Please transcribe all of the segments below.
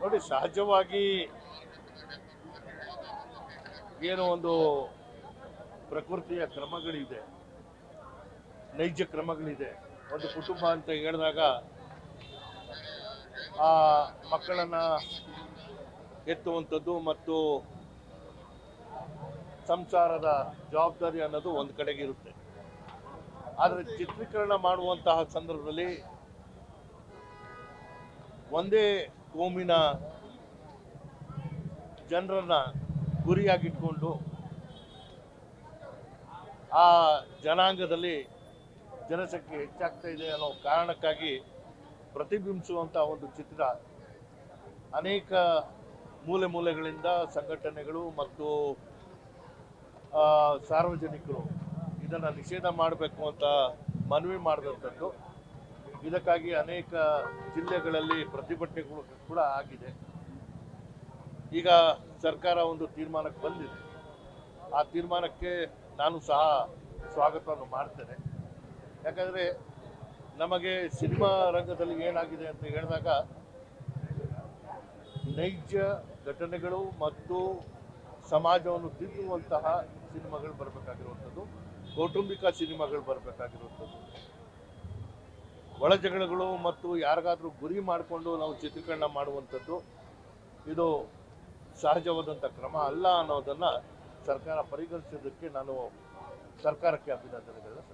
ನೋಡಿ, ಸಹಜವಾಗಿ ಏನೋ ಒಂದು ಪ್ರಕೃತಿಯ ಕ್ರಮಗಳಿದೆ, ನೈಜ ಕ್ರಮಗಳಿದೆ. ಒಂದು ಕುಟುಂಬ ಅಂತ ಹೇಳಿದಾಗ ಆ ಮಕ್ಕಳನ್ನ ಎತ್ತುವಂಥದ್ದು ಮತ್ತು ಸಂಸಾರದ ಜವಾಬ್ದಾರಿ ಅನ್ನೋದು ಒಂದು ಕಡೆಗೆ ಇರುತ್ತೆ ಆದರೆ ಚಿತ್ರೀಕರಣ ಮಾಡುವಂತಹ ಸಂದರ್ಭದಲ್ಲಿ ಒಂದೇ ಕೋಮಿನ ಜನರನ್ನ ಗುರಿಯಾಗಿಟ್ಕೊಂಡು ಆ ಜನಾಂಗದಲ್ಲಿ ಜನಸಂಖ್ಯೆ ಹೆಚ್ಚಾಗ್ತಾ ಇದೆ ಅನ್ನೋ ಕಾರಣಕ್ಕಾಗಿ ಪ್ರತಿಬಿಂಬಿಸುವಂಥ ಒಂದು ಚಿತ್ರ. ಅನೇಕ ಮೂಲೆ ಮೂಲೆಗಳಿಂದ ಸಂಘಟನೆಗಳು ಮತ್ತು ಸಾರ್ವಜನಿಕರು ಇದನ್ನು ನಿಷೇಧ ಮಾಡಬೇಕು ಅಂತ ಮನವಿ ಮಾಡಿದಂಥದ್ದು. ಇದಕ್ಕಾಗಿ ಅನೇಕ ಜಿಲ್ಲೆಗಳಲ್ಲಿ ಪ್ರತಿಭಟನೆಗಳು ಕೂಡ ಆಗಿದೆ. ಈಗ ಸರ್ಕಾರ ಒಂದು ತೀರ್ಮಾನಕ್ಕೆ ಬಂದಿದೆ. ಆ ತೀರ್ಮಾನಕ್ಕೆ ನಾನು ಸಹ ಸ್ವಾಗತವನ್ನು ಮಾಡ್ತೇನೆ. ಯಾಕಂದರೆ ನಮಗೆ ಸಿನಿಮಾ ರಂಗದಲ್ಲಿ ಏನಾಗಿದೆ ಅಂತ ಹೇಳಿದಾಗ ನೈಜ ಘಟನೆಗಳು ಮತ್ತು ಸಮಾಜವನ್ನು ತಿದ್ದುವಂತಹ ಸಿನಿಮಾಗಳು ಬರಬೇಕಾಗಿರುವಂಥದ್ದು. ಕೌಟುಂಬಿಕ ಸಿನಿಮಾಗಳು ಬರಬೇಕಾಗಿರುವಂಥದ್ದು. ಒಳ ಜಗಳಗಳು ಮತ್ತು ಯಾರಿಗಾದರೂ ಗುರಿ ಮಾಡಿಕೊಂಡು ನಾವು ಚಿತ್ರೀಕರಣ ಮಾಡುವಂಥದ್ದು ಇದು ಸಹಜವಾದಂಥ ಕ್ರಮ ಅಲ್ಲ ಅನ್ನೋದನ್ನು ಸರ್ಕಾರ ಪರಿಗಣಿಸಿದ್ದಕ್ಕೆ ನಾನು ಸರ್ಕಾರಕ್ಕೆ ಅಭಿನಂದನೆಗಳನ್ನ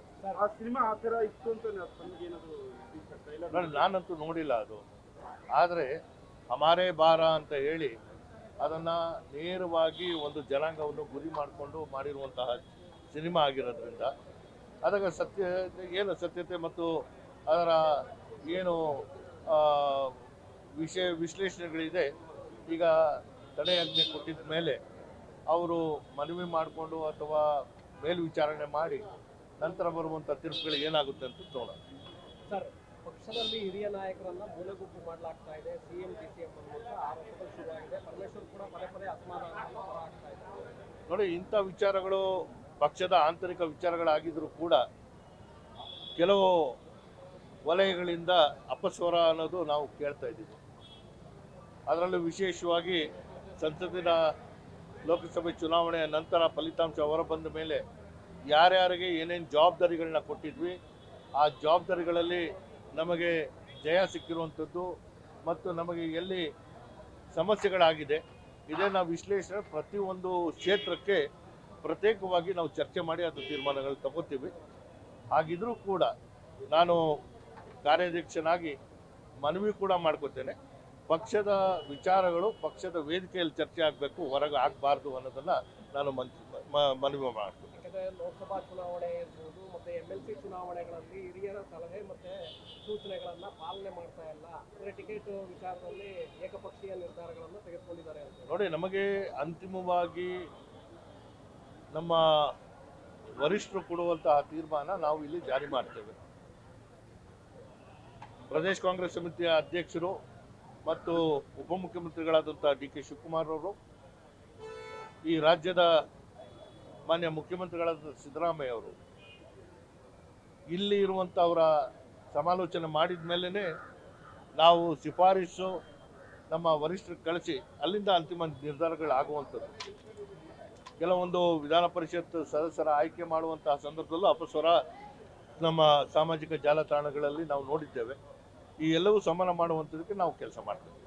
ನಾನಂತೂ ನೋಡಿಲ್ಲ ಅದು. ಆದರೆ ಹಮಾರೇ ಬಾರ ಅಂತ ಹೇಳಿ ಅದನ್ನು ನೇರವಾಗಿ ಒಂದು ಜನಾಂಗವನ್ನು ಗುರಿ ಮಾಡಿಕೊಂಡು ಮಾಡಿರುವಂತಹ ಸಿನಿಮಾ ಆಗಿರೋದ್ರಿಂದ. ಅದಕ್ಕೆ ಸತ್ಯ ಏನು ಸತ್ಯತೆ ಮತ್ತು ಅದರ ಏನು ವಿಷಯ ವಿಶ್ಲೇಷಣೆಗಳಿದೆ. ಈಗ ತಡೆಯಾಜ್ಞೆ ಕೊಟ್ಟಿದ್ದ ಮೇಲೆ ಅವರು ಮನವಿ ಮಾಡಿಕೊಂಡು ಅಥವಾ ಮೇಲ್ವಿಚಾರಣೆ ಮಾಡಿ ನಂತರ ಬರುವಂಥ ತೀರ್ಪುಗಳು ಏನಾಗುತ್ತೆ ಅಂತ ನೋಡೋಣ. ಸರ್ ಪಕ್ಷದಲ್ಲಿ ಹಿರಿಯ ನಾಯಕರನ್ನ ಮೂಲೆಗುಂಪು ಮಾಡಲಾಗ್ತಾ ಇದೆ. ಸಿಎಂ ಡಿ ಸಿ ಎಂ ಆರೋಪಗಳು ಶುರುವಾಗಿದೆ. ಪರಮೇಶ್ವರ್ ಕೂಡ ಪದೇ ಪದೇ ಅಸಮಾಧಾನ ನೋಡಿ ಇಂಥ ವಿಚಾರಗಳು ಪಕ್ಷದ ಆಂತರಿಕ ವಿಚಾರಗಳಾಗಿದ್ದರೂ ಕೂಡ ಕೆಲವು ವಲಯಗಳಿಂದ ಅಪಸ್ವರ ಅನ್ನೋದು ನಾವು ಕೇಳ್ತಾ ಇದ್ದೀವಿ. ಅದರಲ್ಲೂ ವಿಶೇಷವಾಗಿ ಸಂಸತ್ತಿನ ಲೋಕಸಭೆ ಚುನಾವಣೆಯ ನಂತರ ಫಲಿತಾಂಶ ಹೊರಬಂದ ಮೇಲೆ ಯಾರ್ಯಾರಿಗೆ ಏನೇನು ಜವಾಬ್ದಾರಿಗಳನ್ನ ಕೊಟ್ಟಿದ್ವಿ, ಆ ಜವಾಬ್ದಾರಿಗಳಲ್ಲಿ ನಮಗೆ ಜಯ ಸಿಕ್ಕಿರುವಂಥದ್ದು ಮತ್ತು ನಮಗೆ ಎಲ್ಲಿ ಸಮಸ್ಯೆಗಳಾಗಿದೆ ಇದನ್ನು ವಿಶ್ಲೇಷಣೆ ಪ್ರತಿಯೊಂದು ಕ್ಷೇತ್ರಕ್ಕೆ ಪ್ರತ್ಯೇಕವಾಗಿ ನಾವು ಚರ್ಚೆ ಮಾಡಿ ಅದು ತೀರ್ಮಾನಗಳು ತಗೋತೀವಿ. ಹಾಗಿದ್ರೂ ಕೂಡ ನಾನು ಕಾರ್ಯಾಧ್ಯಕ್ಷನಾಗಿ ಮನವಿ ಕೂಡ ಮಾಡ್ಕೋತೇನೆ. ಪಕ್ಷದ ವಿಚಾರಗಳು ಪಕ್ಷದ ವೇದಿಕೆಯಲ್ಲಿ ಚರ್ಚೆ ಆಗಬೇಕು ಹೊರಗೆ ಆಗಬಾರ್ದು ಅನ್ನೋದನ್ನು ನಾನು ಮನವಿ ಮಾಡ್ತೀನಿ ಲೋಕಸಭಾ ಚುನಾವಣೆ ಇರ್ಬೋದು ಮತ್ತೆ ಎಂ ಎಲ್ ಸಿ ಚುನಾವಣೆಗಳಲ್ಲಿ ಹಿರಿಯರ ಸಲಹೆ ಮತ್ತೆ ಸೂಚನೆಗಳನ್ನ ಪಾಲನೆ ಮಾಡ್ತಾ ಇಲ್ಲ. ಅಂದ್ರೆ ಟಿಕೆಟ್ ವಿಚಾರದಲ್ಲಿ ಏಕಪಕ್ಷೀಯ ನಿರ್ಧಾರಗಳನ್ನು ತೆಗೆದುಕೊಂಡಿದ್ದಾರೆ ಅಂತ. ನೋಡಿ ನಮಗೆ ಅಂತಿಮವಾಗಿ ನಮ್ಮ ವರಿಷ್ಠರು ಕೊಡುವಂತಹ ತೀರ್ಮಾನ ನಾವು ಇಲ್ಲಿ ಜಾರಿ ಮಾಡ್ತೇವೆ. ಪ್ರದೇಶ್ ಕಾಂಗ್ರೆಸ್ ಸಮಿತಿಯ ಅಧ್ಯಕ್ಷರು ಮತ್ತು ಉಪಮುಖ್ಯಮಂತ್ರಿಗಳಾದಂಥ ಡಿ ಕೆ ಶಿವಕುಮಾರ್ ಅವರು, ಈ ರಾಜ್ಯದ ಮಾನ್ಯ ಮುಖ್ಯಮಂತ್ರಿಗಳಾದ ಸಿದ್ದರಾಮಯ್ಯ ಅವರು, ಇಲ್ಲಿ ಇರುವಂಥ ಅವರ ಸಮಾಲೋಚನೆ ಮಾಡಿದ ಮೇಲೇ ನಾವು ಶಿಫಾರಸು ನಮ್ಮ ವರಿಷ್ಠರಿಗೆ ಕಳಿಸಿ ಅಲ್ಲಿಂದ ಅಂತಿಮ ನಿರ್ಧಾರಗಳಾಗುವಂಥದ್ದು. ಕೆಲವೊಂದು ವಿಧಾನ ಪರಿಷತ್ ಸದಸ್ಯರ ಆಯ್ಕೆ ಮಾಡುವಂತಹ ಸಂದರ್ಭದಲ್ಲೂ ಅಪಸ್ವರ ನಮ್ಮ ಸಾಮಾಜಿಕ ಜಾಲತಾಣಗಳಲ್ಲಿ ನಾವು ನೋಡಿದ್ದೇವೆ. ಈ ಎಲ್ಲವೂ ಸಮಾನ ಮಾಡುವಂಥದ್ದಕ್ಕೆ ನಾವು ಕೆಲಸ ಮಾಡ್ತೇವೆ.